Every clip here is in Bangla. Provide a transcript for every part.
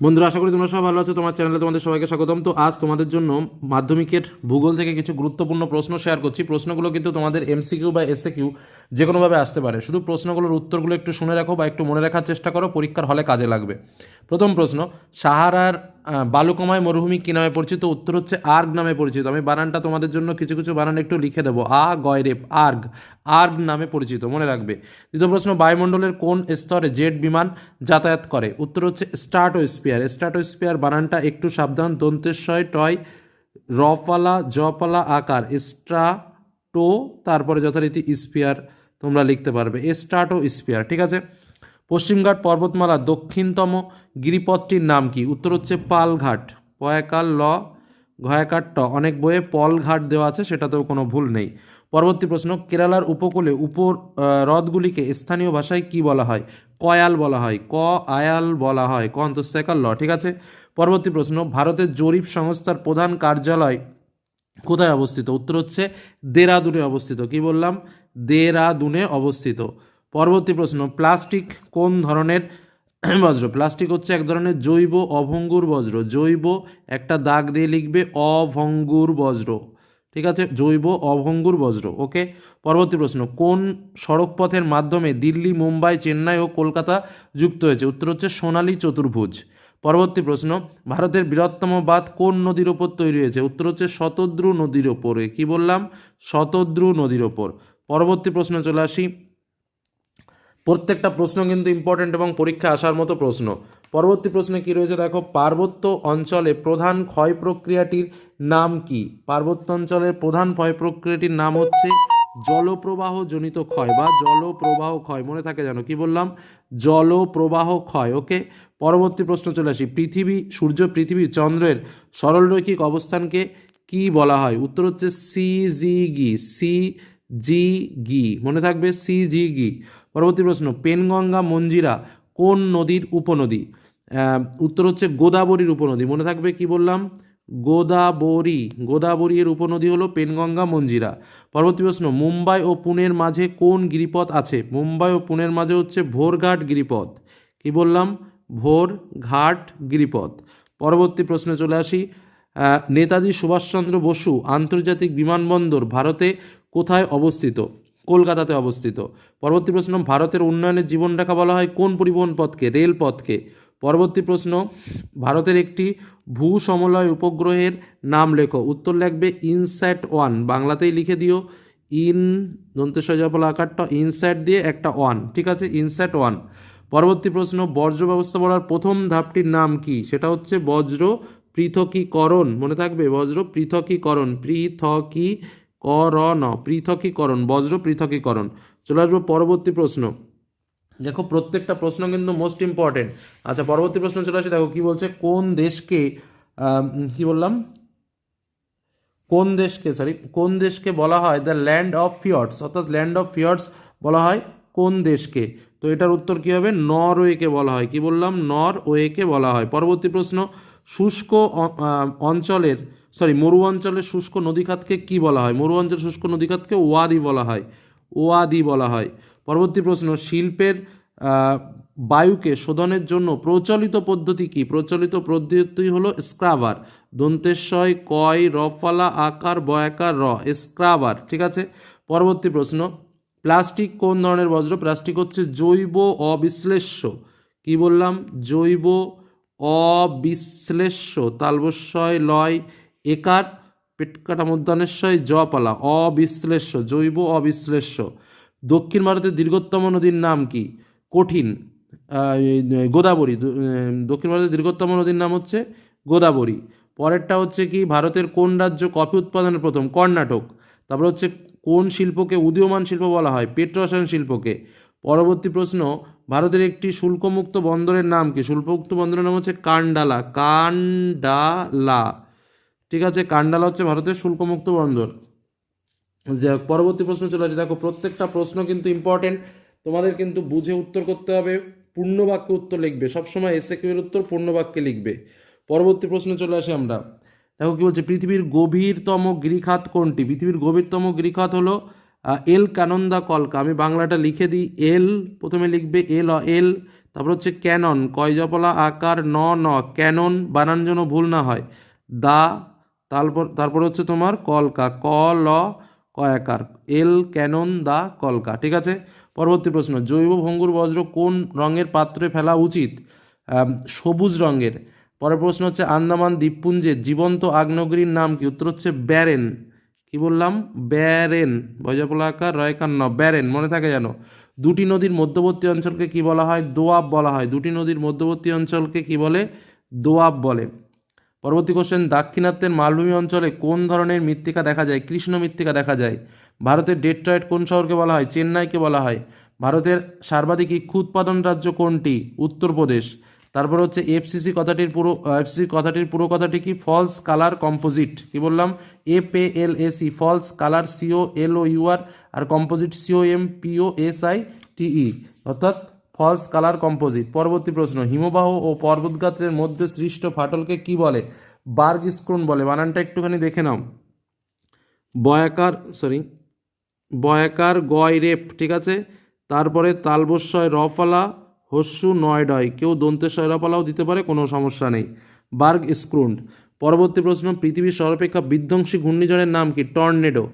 বন্ধুরা, আশা করি তোমরা সবাই ভালো আছো। তোমার চ্যানেলে তোমাদের সবাইকে স্বাগতম। তো আজ তোমাদের জন্য মাধ্যমিকের ভূগোল থেকে কিছু গুরুত্বপূর্ণ প্রশ্ন শেয়ার করছি। প্রশ্নগুলো কিন্তু তোমাদের এমসিকিউ বা এসএ কিউ যে কোনোভাবে আসতে পারে। শুধু প্রশ্নগুলোর উত্তরগুলো একটু শুনে রাখো বা একটু মনে রাখার চেষ্টা করো। পরীক্ষার হলে কাজে লাগবে। প্রথম প্রশ্ন, সাহারার বালুকমায় মরুভূমি কী নামে পরিচিত? উত্তর হচ্ছে আর্গ নামে পরিচিত। আমি বানানটা তোমাদের জন্য কিছু কিছু বানান একটু লিখে দেবো। আ, গয়রেপ, আর্গ। আর্গ নামে পরিচিত, মনে রাখবে। দ্বিতীয় প্রশ্ন, বায়ুমণ্ডলের কোন স্তরে জেট বিমান যাতায়াত করে? উত্তর হচ্ছে স্টার্টোস্পিয়ার স্টার্টোস্পিয়ার বানানটা একটু সাবধান দন্তেশ্বয় টয় রফালা জপালা আকার। স্ট্রাটো তারপরে যথারীতি স্পিয়ার তোমরা লিখতে পারবে। স্টার্টো স্পিয়ার ঠিক আছে? পশ্চিমঘাট পর্বতমালার দক্ষিণতম গিরিপথটির নাম কি? উত্তর হচ্ছে পালঘাট। পয়াকাল ল, ঘয়াকার ট। অনেক বইয়ে পলঘাট দেওয়া আছে, সেটাতেও কোনো ভুল নেই। পরবর্তী প্রশ্ন, কেরালার উপকূলে উপর হ্রদগুলিকে স্থানীয় ভাষায় কি বলা হয়? কয়াল বলা হয়, ক, আয়াল বলা হয়, ক অন্তঃসায়কার ল, ঠিক আছে? পরবর্তী প্রশ্ন, ভারতের জরিপ সংস্থার প্রধান কার্যালয় কোথায় অবস্থিত? উত্তর হচ্ছে দেরাদুনে অবস্থিত। কি বললাম? দেরাদুনে অবস্থিত। পরবর্তী প্রশ্ন, প্লাস্টিক কোন ধরনের বজ্র? প্লাস্টিক হচ্ছে এক ধরনের জৈব অভঙ্গুর বজ্র। জৈব একটা দাগ দিয়ে লিখবে অভঙ্গুর বজ্র। ঠিক আছে? জৈব অভঙ্গুর বজ্র। ওকে? পরবর্তী প্রশ্ন, কোন সড়কপথের মাধ্যমে দিল্লি, মুম্বাই, চেন্নাই ও কলকাতা যুক্ত হয়েছে? উত্তর হচ্ছে সোনালী চতুর্ভুজ। পরবর্তী প্রশ্ন, ভারতের বৃহত্তম বাঁধ কোন নদীর ওপর তৈরি হয়েছে? উত্তর হচ্ছে শতদ্রু নদীর ওপরে। কি বললাম? শতদ্রু নদীর ওপর। পরবর্তী প্রশ্ন চলে আসি। প্রত্যেকটা প্রশ্ন কিন্তু ইম্পর্ট্যান্ট এবং পরীক্ষা আসার মতো প্রশ্ন। পরবর্তী প্রশ্নে কি রয়েছে? দেখো, পার্বত্য অঞ্চলে প্রধান ক্ষয় প্রক্রিয়াটির নাম কি? পার্বত্য অঞ্চলের প্রধান ক্ষয় প্রক্রিয়াটির নাম হচ্ছে জলপ্রবাহ জনিত ক্ষয় বা জলপ্রবাহ ক্ষয়। মনে থাকে জানো কি বললাম? জলপ্রবাহ ক্ষয় ওকে পরবর্তী প্রশ্ন চলে আসি। পৃথিবী, সূর্য, পৃথিবী, চন্দ্রের সরলরৈখিক অবস্থানকে কি বলা হয়? উত্তর হচ্ছে সি জি গি, সি জি গি। মনে থাকবে সি জি গি। পরবর্তী প্রশ্ন, পেনগঙ্গা মঞ্জিরা কোন নদীর উপনদী? উত্তর হচ্ছে গোদাবরীর উপনদী। মনে থাকবে কি বললাম? গোদাবরী। গোদাবরী এর উপনদী হলো পেনগঙ্গা মঞ্জিরা পরবর্তী প্রশ্ন, মুম্বাই ও পুনের মাঝে কোন গিরিপথ আছে? মুম্বাই ও পুনের মাঝে হচ্ছে ভোরঘাট গিরিপথ। কি বললাম? ভোর ঘাট গিরিপথ। পরবর্তী প্রশ্নে চলে আসি। নেতাজি সুভাষচন্দ্র বসু আন্তর্জাতিক বিমানবন্দর ভারতে কোথায় অবস্থিত? কলকাতাতে অবস্থিত। পরবর্তী প্রশ্ন, ভারতের উন্নয়নের জীবনরেখা বলা হয় কোন পরিবহন পথকে রেলপথকে পরবর্তী প্রশ্ন, ভারতের একটি ভূ সমলয় উপগ্রহের নাম লেখো। উত্তর লিখবে ইনস্যাট ওয়ান। বাংলাতেই লিখে দিও, ইন, দন্তেশ্বর জপলা আকারটা ইনস্যাট দিয়ে একটা ওয়ান। ঠিক আছে? INSAT one. পরবর্তী প্রশ্ন, বর্জ্য ব্যবস্থা বলার প্রথম ধাপটির নাম কি? সেটা হচ্ছে বজ্র পৃথকীকরণ। মনে থাকবে বজ্র পৃথকীকরণ। পৃথকীকরণ পৃথকীকরণ বজ্র পৃথকীকরণ চলে আসব পরবর্তী প্রশ্ন। দেখো, প্রত্যেকটা প্রশ্ন কিন্তু মোস্ট ইম্পর্টেন্ট আচ্ছা পরবর্তী প্রশ্ন চলে আসে, দেখো, কি বলছে? কোন দেশকে কি বললাম? কোন দেশকে সরি কোন দেশকে বলা হয় দ্য ল্যান্ড অফ ফিয়র্ডস অর্থাৎ ল্যান্ড অফ ফিয়র্ডস বলা হয় কোন দেশকে? তো এটার উত্তর কী হবে? নরওয়েকে বলা হয়। কি বললাম? নরওয়েকে বলা হয়। পরবর্তী প্রশ্ন, শুষ্ক অঞ্চলের সরি মরু অঞ্চলের শুষ্ক নদীখাতকে কি বলা হয়? মরু অঞ্চলের শুষ্ক নদীখাতকে ওয়াদি বলা হয়। ওয়াদি বলা হয়। পরবর্তী প্রশ্ন, শিল্পের বায়ুকে শোধনের জন্য প্রচলিত পদ্ধতি কি? প্রচলিত পদ্ধতি হলো স্ক্রাবার। দন্তেশ্বয়, কয়, রফালা, আকার, বয়াকার, র, স্ক্রাবার। ঠিক আছে? পরবর্তী প্রশ্ন, প্লাস্টিক কোন ধরনের বজ্র প্লাস্টিক হচ্ছে জৈব অবিশ্লেষ্য। কি বললাম? জৈব অবিশ্লেষ্য। তালবস্বয় লয় একার পেটকাটা মধ্যানেশ্বয় জপালা, অবিশ্লেষ্য, জৈব অবিশ্লেষ্য। দক্ষিণ ভারতের দীর্ঘতম নদীর নাম কি? কঠিন গোদাবরী। দক্ষিণ ভারতের দীর্ঘতম নদীর নাম হচ্ছে গোদাবরী। পরেরটা হচ্ছে কি? ভারতের কোন রাজ্য কফি উৎপাদনের প্রথম? কর্ণাটক। তারপর হচ্ছে কোন শিল্পকে উদীয়মান শিল্প বলা হয়? পেট্রোরসায়ন শিল্পকে। পরবর্তী প্রশ্ন, ভারতের একটি শুল্কমুক্ত বন্দরের নাম কি? শুল্কমুক্ত বন্দরের নাম হচ্ছে কান্ডালা কান্ডালা ঠিক আছে, কান্ডালা হচ্ছে ভারতের শুল্কমুক্ত বন্দর। যে পরবর্তী প্রশ্ন চলে আসে। দেখো, প্রত্যেকটা প্রশ্ন কিন্তু ইম্পর্টেন্ট তোমাদের কিন্তু বুঝে উত্তর করতে হবে, পূর্ণ বাক্যে উত্তর লিখবে। সবসময় এসে কিউ এর উত্তর, পূর্ণ বাক্যে লিখবে। পরবর্তী প্রশ্ন চলে আসে আমরা। দেখো কি বলছে, পৃথিবীর গভীরতম গিরিখাত কোনটি? পৃথিবীর গভীরতম গিরিখাত হলো এল কানন্দা কলকা। আমি বাংলাটা লিখে দিই, এল, প্রথমে লিখবে এল অ এল, তারপর হচ্ছে ক্যানন। কয়জপলা আকার ন ন। ক্যানন বানান যেন ভুল না হয়। দা তারপর তারপর হচ্ছে তোমার কলকা, ক, ল কয়াকার এল, ক্যানন, দা, কলকা, ঠিক আছে? পরবর্তী প্রশ্ন, জৈব ভঙ্গুর বজ্র কোন রঙের পাত্রে ফেলা উচিত? সবুজ রঙের। পরের প্রশ্ন হচ্ছে, আন্দামান দ্বীপপুঞ্জের জীবন্ত আগ্নেয়গিরির নাম কি? উত্তর হচ্ছে ব্যারেন। কি বললাম? ব্যারেন। বয়জাপলা আকার রয়কার ন ব্যারেন, মনে থাকে যেন। দুটি নদীর মধ্যবর্তী অঞ্চলকে কি বলা হয়? দোয়াব বলা হয়। দুটি নদীর মধ্যবর্তী অঞ্চলকে কি বলে? দোয়াব বলে। পরবর্তী কোশ্চেন দাক্ষিণাত্যের মালভূমি অঞ্চলে কোন ধরনের মৃত্তিকা দেখা যায়? কৃষ্ণ মৃত্তিকা দেখা যায়। ভারতের ডেট্রয়েট কোন শহরকে বলা হয়? চেন্নাইকে বলা হয়। ভারতের সর্বাধিক ইক্ষু উৎপাদন রাজ্য কোনটি? উত্তরপ্রদেশ। তারপর হচ্ছে এফসিসি কথাটির পুরো এফসিসি কথাটির পুরো কথাটি কি? ফলস কালার কম্পোজিট কি বললাম? A P L S E false colour C O L O U R R composite C O M P O S I T E অর্থাৎ ফলস কালার কম্পোজিট পরবর্তী প্রশ্ন, হিমবাহ ও পর্বতগাত্রের মধ্যে সৃষ্ট ফাটলকে কি বলে? বার্গ স্ক্রুন বলে। বানানটা একটুখানি দেখে নাও। বয়াকার সরি বয়াকার গয় রেপ ঠিক আছে? তারপরে তালবস্বয় রফালা, হস্যু নয়ডয়। কেউ দন্তেশ্বয় রফালাও দিতে পারে, কোনো সমস্যা নেই। বার্গ স্ক্রুন্ড পরবর্তী প্রশ্ন, পৃথিবীর সর্বাপেক্ষা বিধ্বংসী ঘূর্ণিঝড়ের নাম কি? টর্নেডো।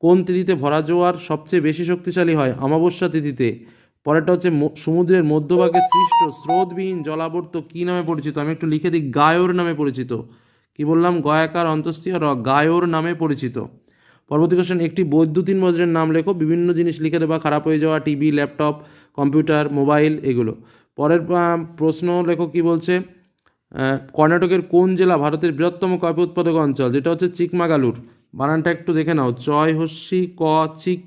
কোন তিথিতে ভরা জোয়ার সবচেয়ে বেশি শক্তিশালী হয়? অমাবস্যা তিথিতে। পরেরটা হচ্ছে সমুদ্রের মধ্যভাগে সৃষ্ট স্রোতবিহীন জলাবর্ত কি নামে পরিচিত? আমি একটু লিখে দিই, গায়োর নামে পরিচিত। কি বললাম? গয়াকার অন্তস্থীয় র গায়োর নামে পরিচিত। পরবর্তী কোশ্চেন একটি বৈদ্যুতিন বজ্রের নাম লেখো। বিভিন্ন জিনিস লিখে দেবা, খারাপ হয়ে যাওয়া, টিভি, ল্যাপটপ, কম্পিউটার, মোবাইল, এগুলো। পরের প্রশ্ন লেখো কি বলছে? কর্ণাটকের কোন জেলা ভারতের বৃহত্তম কফি উৎপাদক অঞ্চল? যেটা হচ্ছে চিকমাগালুর। বানানটা একটু দেখে নাও। চয় হস্যি ক, চিক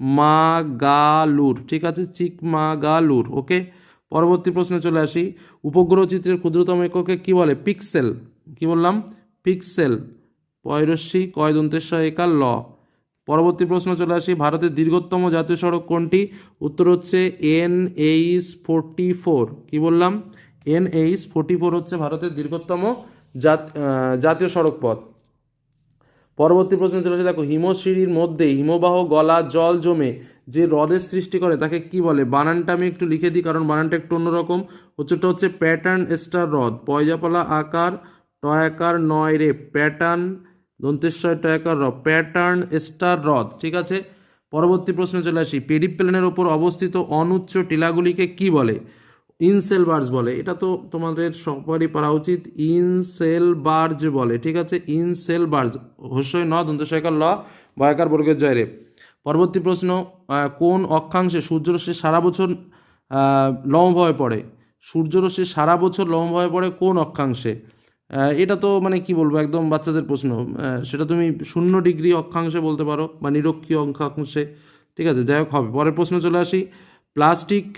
মাগালুর, ঠিক আছে? চিকমাগালুর ওকে পরবর্তী প্রশ্নে চলে আসি। উপগ্রহ চিত্রের ক্ষুদ্রতম এককে কি বলে? পিক্সেল। কি বললাম? পিক্সেল। পয়রস্যি কয় দন্তেশ্বর একার ল। পরবর্তী প্রশ্ন চলে আসি। ভারতের দীর্ঘতম জাতীয় সড়ক কোনটি? উত্তর হচ্ছে এন এইচ ফোরটি ফোর। কী বললাম? এন এইচ ফোরটি ফোর হচ্ছে ভারতের দীর্ঘতম জাত- জাতীয় সড়ক পথ পরবর্তী প্রশ্ন চলে দেখো হিমশিরির মধ্যে হিমবাহ, গলা, জল জমে যে হ্রদের সৃষ্টি করে, তাকে কি বলে? বানানটা আমি একটু লিখে দিই, কারণ বানানটা একটু অন্যরকম। হচ্ছেটা হচ্ছে প্যাটার্ন স্টার হ্রদ। পয়জাপলা আকার টয়াকার নয় রে প্যাটার্ন দন্তেশ্বর টয়াকার হ্রদ। প্যাটার্ন স্টার হ্রদ, ঠিক আছে? পরবর্তী প্রশ্নে চলে আসি। পেডিপ্লেনের ওপর অবস্থিত অনুচ্চ টিলাগুলিকে কি বলে? ইনসেল বার্জ বলে। এটা তো তোমাদের সবারই পড়া উচিত। ইনসেল বার্জ বলে, ঠিক আছে? ইনসেল বার্জ হস্যই ন, দন্ত দন্তশয়কার ল, বয়াকার বর্গের জয় রে। পরবর্তী প্রশ্ন কোন অক্ষাংশে সূর্যরশ্মি সারা বছর লম্বভাবে পড়ে? সূর্যরশ্মি সারা বছর লম্বভাবে পড়ে কোন অক্ষাংশে? এটা তো মানে কি বলব, একদম বাচ্চাদের প্রশ্ন। সেটা তুমি শূন্য ডিগ্রি অক্ষাংশে বলতে পারো বা নিরক্ষীয় অক্ষাংশে। ঠিক আছে? যাই হোক, হবে। পরের প্রশ্ন চলে আসি। প্লাস্টিক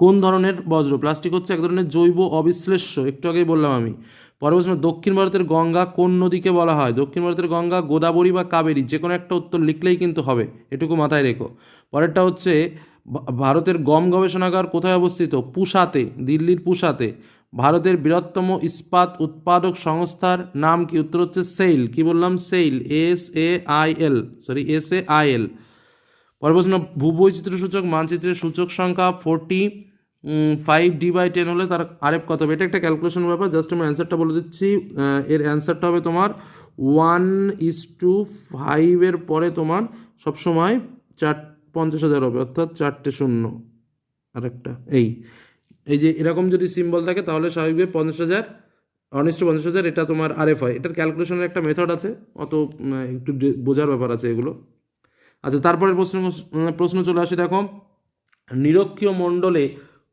কোন ধরনের বজ্র? প্লাস্টিক হচ্ছে এক ধরনের জৈব অবিশ্লেষ্য। একটু আগেই বললাম আমি। পরের প্রশ্ন, দক্ষিণ ভারতের গঙ্গা কোন নদীকে বলা হয়? দক্ষিণ ভারতের গঙ্গা, গোদাবরী বা কাবেরী, যে কোনো একটা উত্তর লিখলেই কিন্তু হবে। এটুকু মাথায় রেখো। পরেরটা হচ্ছে ভারতের গম গবেষণাগার কোথায় অবস্থিত? পুসাতে দিল্লির পুসাতে ভারতের বৃহত্তম ইস্পাত উৎপাদক সংস্থার নাম কি? উত্তর হচ্ছে সেইল। কি বললাম? SAIL. S A I L. Sorry S A I L. পরের প্রশ্ন ভূবৈচিত্র্য সূচক মানচিত্রের সূচক সংখ্যা forty five D by ten হলে তার আরেপ কত হবে? এটা একটা ক্যালকুলেশন ব্যাপার জাস্ট আমি অ্যান্সারটা বলে দিচ্ছি। এর অ্যান্সারটা হবে তোমার ওয়ান ইস টু ফাইভের পরে তোমার সবসময় চার, পঞ্চাশ হাজার হবে, অর্থাৎ চারটে শূন্য। আরেকটা, এই। এই যে এরকম যদি সিম্বল থাকে, তাহলে স্বাভাবিকভাবে পঞ্চাশ হাজার অনিষ্ট পঞ্চাশ হাজার, এটা তোমার আরএফ হয়। এটার ক্যালকুলেশনের একটা মেথড আছে, অত একটু বোঝার ব্যাপার আছে এগুলো। আচ্ছা তারপরের প্রশ্ন প্রশ্ন চলে আসে দেখো। নিরক্ষীয় মণ্ডলে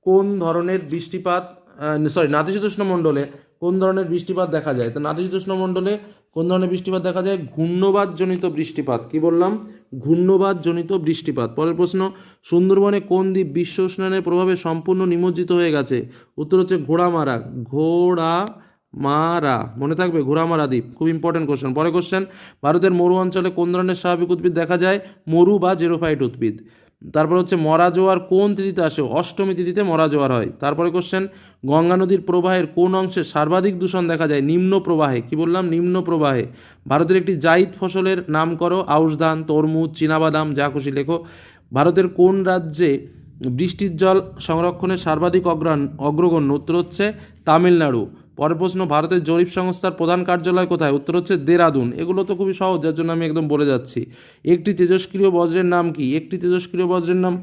কোন ধরনের বৃষ্টিপাত সরি নাতিশীতোষ্ণ মণ্ডলে কোন ধরনের বৃষ্টিপাত দেখা যায়? তো নাতিশীতোষ্ণ মণ্ডলে কোন ধরনের বৃষ্টিপাত দেখা যায়? ঘূর্ণবাদ জনিত বৃষ্টিপাত। কি বললাম? ঘূর্ণবাদ জনিত বৃষ্টিপাত। পরের প্রশ্ন, সুন্দরবনে কোন দ্বীপ বিশ্ব উষ্ণায়নের প্রভাবে সম্পূর্ণ নিমজ্জিত হয়ে গেছে? উত্তর হচ্ছে ঘোড়ামারা। ঘোড়া মারা মনে থাকবে ঘোড়ামারা দ্বীপ। খুব ইম্পর্টেন্ট কোশ্চেন পরে কোশ্চেন ভারতের মরু অঞ্চলে কোন ধরনের স্বাভাবিক উদ্ভিদ দেখা যায়? মরু বা জেরোফাইট উদ্ভিদ। তারপর হচ্ছে মরা জোয়ার কোন তিথিতে আসে? অষ্টমী তিথিতে মরা জোয়ার হয়। তারপরে কোশ্চেন গঙ্গা নদীর প্রবাহের কোন অংশে সর্বাধিক দূষণ দেখা যায়? নিম্ন প্রবাহে। কি বললাম? নিম্ন প্রবাহে। ভারতের একটি জাইদ ফসলের নাম করো আউশ ধান তরমুজ, চীনাবাদাম, যা খুশি লেখো। ভারতের কোন রাজ্যে বৃষ্টির জল সংরক্ষণের সর্বাধিক অগ্রগণ্য? উত্তর হচ্ছে তামিলনাড়ু। পরের প্রশ্ন, ভারতের জরিপ সংস্থার প্রধান কার্যালয় কোথায়? উত্তর হচ্ছে দেরাদুন। এগুলো তো খুবই সহজ, যার জন্য আমি একদম বলে যাচ্ছি। একটি তেজস্ক্রিয় বজ্রের নাম কি? একটি তেজস্ক্রিয় বজ্রের নাম?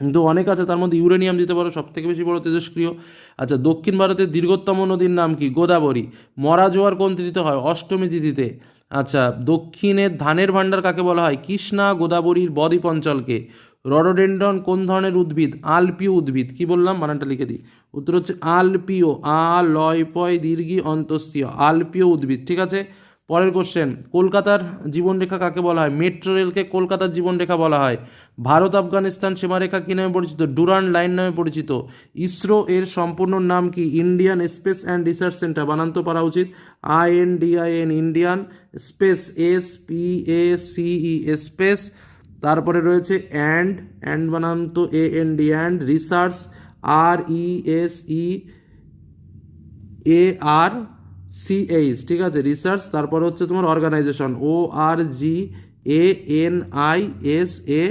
কিন্তু অনেক আছে, তার মধ্যে ইউরেনিয়াম দিতে পারো সব থেকে বেশি বড় তেজস্ক্রিয় আচ্ছা দক্ষিণ ভারতের দীর্ঘতম নদীর নাম কি? গোদাবরী। মরা জোয়ার কোন তিথিতে হয়? অষ্টমী তিথিতে। আচ্ছা দক্ষিণের ধানের ভাণ্ডার কাকে বলা হয়? কৃষ্ণা গোদাবরীর বদ্বীপ অঞ্চলকে। রডোডেন্ড্রন কোন ধরনের উদ্ভিদ? আলপিও উদ্ভিদ। কি বললাম? মানানটা লিখে দিই। উত্তর হচ্ছে আলপিও আ লয় পয় দীর্ঘি অন্তস্তীয় আলপিও উদ্ভিদ। ঠিক আছে? পরের কোশ্চেন কলকাতার জীবনরেখা কাকে বলা হয়? মেট্রো রেলকে কলকাতার জীবনরেখা বলা হয়। ভারত, আফগানিস্তান সীমারেখা কী নামে পরিচিত? ডুরান লাইন নামে পরিচিত। ইসরো এর সম্পূর্ণ নাম কি? Indian space and research centre. বানান্ত পারা উচিত। I N D I N Indian space, S, P, A C E space তারপরে রয়েছে and and বানান্ত A N D and research R E S E A R C H ঠিক আছে? রিসার্চ তারপর হচ্ছে তোমার organisation O R G A N I S A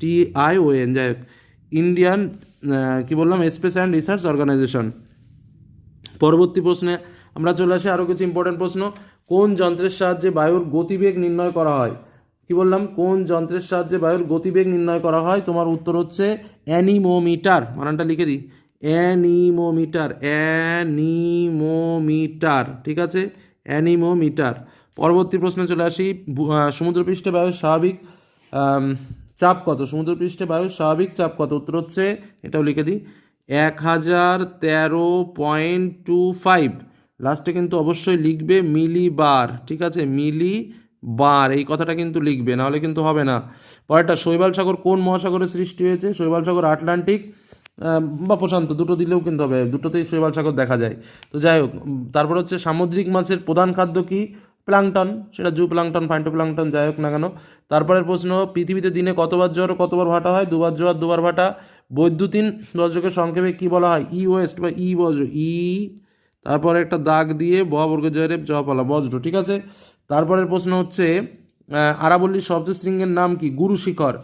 T I O N যাই হোক। ইন্ডিয়ান কী বললাম? স্পেস অ্যান্ড রিসার্চ অর্গানাইজেশন পরবর্তী প্রশ্নে আমরা চলে আসি আরও কিছু ইম্পর্টেন্ট প্রশ্ন। কোন যন্ত্রের সাহায্যে বায়ুর গতিবেগ নির্ণয় করা হয়? কি বললাম? কোন যন্ত্রের সাহায্যে বায়ুর গতিবেগ নির্ণয় করা হয়? তোমার উত্তর হচ্ছে অ্যানিমোমিটার। মানানটা লিখে দিই। অ্যানিমোমিটার অ্যানিমোমিটার, ঠিক আছে? অ্যানিমোমিটার। পরবর্তী প্রশ্নে চলে আসি। সমুদ্রপৃষ্ঠে বায়ুর স্বাভাবিক চাপ কত? সমুদ্রপৃষ্ঠে বায়ুর স্বাভাবিক চাপ কত? উত্তর হচ্ছে, এটাও লিখে দিই, এক হাজার তেরো পয়েন্ট টু ফাইভ। লাস্টে কিন্তু অবশ্যই লিখবে মিলি বার ঠিক আছে? মিলি বার, এই কথাটা কিন্তু লিখবে, নাহলে কিন্তু হবে না। পরেরটা, শৈবাল সাগর কোন মহাসাগরে সৃষ্টি হয়েছে? শৈবাল সাগর আটলান্টিক বা প্রশান্ত, দুটো দিলেও কিন্তু হবে, দুটোতেই শৈবাল সাগর দেখা যায়। তো যাই হোক তারপর হচ্ছে সামুদ্রিক মাছের প্রধান খাদ্য কি? প্লাংটন, সেটা জু প্লাংটন ফাইন্টো প্লাংটন যাই হোক না কেন। তারপরের প্রশ্ন, পৃথিবীতে দিনে কতবার জ্বর, কতবার ভাটা হয়? দুবার জোয়ার দুবার ভাটা। বৈদ্যুতিন বজ্রকে সংক্ষেপে কি বলা হয়? ই ওয়েস্ট বা ই বজ্র ই তারপরে একটা দাগ দিয়ে বহাবর্গ বর্গ জয়রেব জপালা বজ্র ঠিক আছে? তারপরের প্রশ্ন হচ্ছে আরাবল্লী আরাবল্লীর শব্দশৃঙ্গের নাম কি? গুরু শিখর।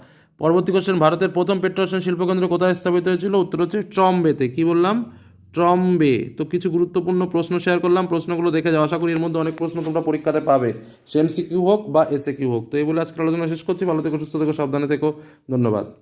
পরবর্তী কোশ্চেন ভারতের প্রথম পেট্রোশন শিল্পকেন্দ্র কোথায় স্থাপিত হয়েছিল? উত্তর হচ্ছে ট্রম্বেতে। কি বললাম? ট্রম্বে। তো কিছু গুরুত্বপূর্ণ প্রশ্ন শেয়ার করলাম। প্রশ্নগুলো দেখে যাও। আশা করি এর মধ্যে অনেক প্রশ্ন তোমরা পরীক্ষাতে পাবে। সেমসি কিউ হোক বা এসএ কিউ হোক। তো এই বলে আজকের আলোচনা শেষ করছি। ভালো থেকো, সুস্থ থেকো, সাবধানে থেকো। ধন্যবাদ।